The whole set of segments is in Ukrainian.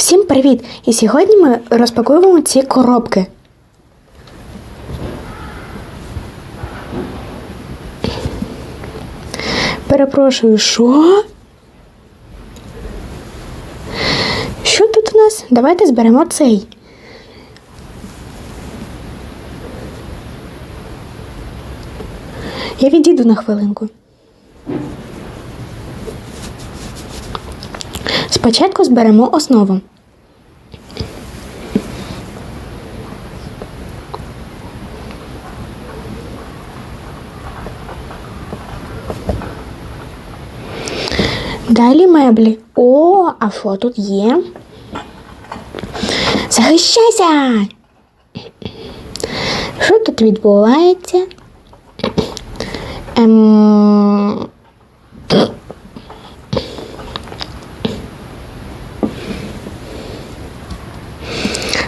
Всім привіт! І сьогодні ми розпакуємо ці коробки. Перепрошую, що? Що тут у нас? Давайте зберемо цей. Я відійду на хвилинку. Спочатку зберемо основу. Далі меблі. О, а що тут є? Захищайся! Що тут відбувається? Ем...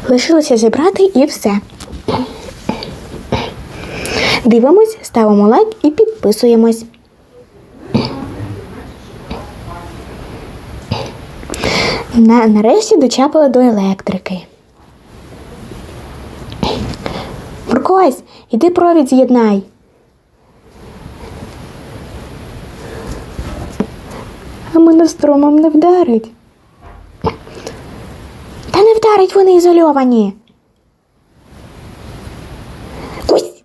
Лишилося зібрати і все. Дивимось, ставимо лайк і підписуємось. На, нарешті дочапали до електрики. Муркось, іди провід з'єднай. А мене струмом не вдарить. Та не вдарить вони ізольовані. Кусь.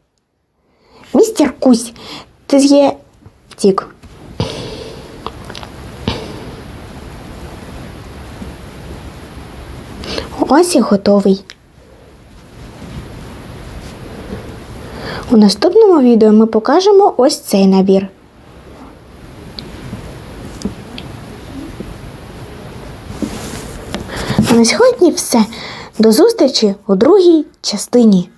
Містер Кусь, ти є втік. Ось і готовий. У наступному відео ми покажемо ось цей набір. А на сьогодні все. До зустрічі у другій частині.